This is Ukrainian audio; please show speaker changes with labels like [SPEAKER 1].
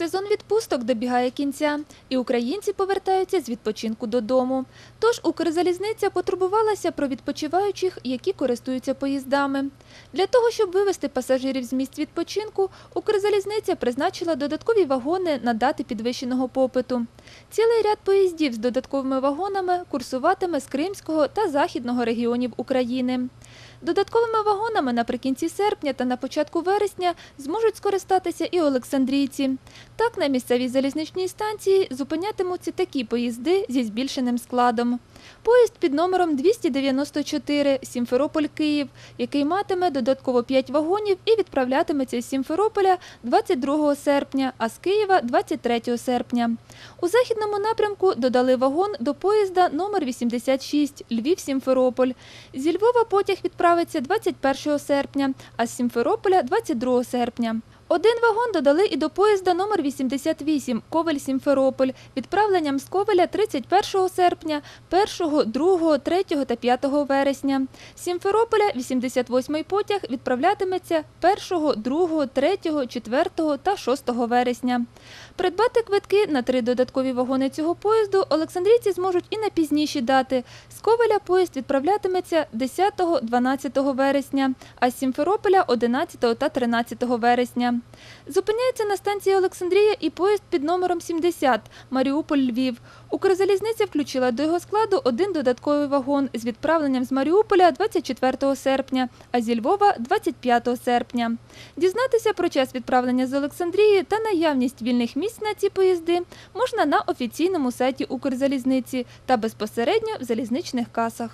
[SPEAKER 1] Сезон відпусток добігає кінця, і українці повертаються з відпочинку додому. Тож Укрзалізниця потурбувалася про відпочиваючих, які користуються поїздами. Для того, щоб вивести пасажирів з місць відпочинку, Укрзалізниця призначила додаткові вагони на дати підвищеного попиту. Цілий ряд поїздів з додатковими вагонами курсуватиме з Кримського та Західного регіонів України. Додатковими вагонами наприкінці серпня та на початку вересня зможуть скористатися і олександрійці. Так, на місцевій залізничній станції зупинятимуться такі поїзди зі збільшеним складом. Поїзд під номером 294 Сімферополь-Київ, який матиме додатково 5 вагонів і відправлятиметься з Сімферополя 22 серпня, а з Києва 23 серпня. У західному напрямку додали вагон до поїзда номер 86 Львів-Сімферополь. Зі Львова потяг відправиться 21 серпня, а з Сімферополя 22 серпня. Один вагон додали і до поїзда номер 88 Ковель-Сімферополь відправленням з Ковеля 31 серпня, 1, 2, 3 та 5 вересня. З Сімферополя 88 потяг відправлятиметься 1, 2, 3, 4 та 6 вересня. Придбати квитки на три додаткові вагони цього поїзду олександрійці зможуть і на пізніші дати. З Ковеля поїзд відправлятиметься 10-12 вересня, а з Сімферополя 11 та 13 вересня. Зупиняється на станції Олександрія і поїзд під номером 70 Маріуполь-Львів. Укрзалізниця включила до його складу один додатковий вагон з відправленням з Маріуполя 24 серпня, а зі Львова 25 серпня. Дізнатися про час відправлення з Олександрії та наявність вільних місць на ці поїзди можна на офіційному сайті Укрзалізниці та безпосередньо в залізничних касах.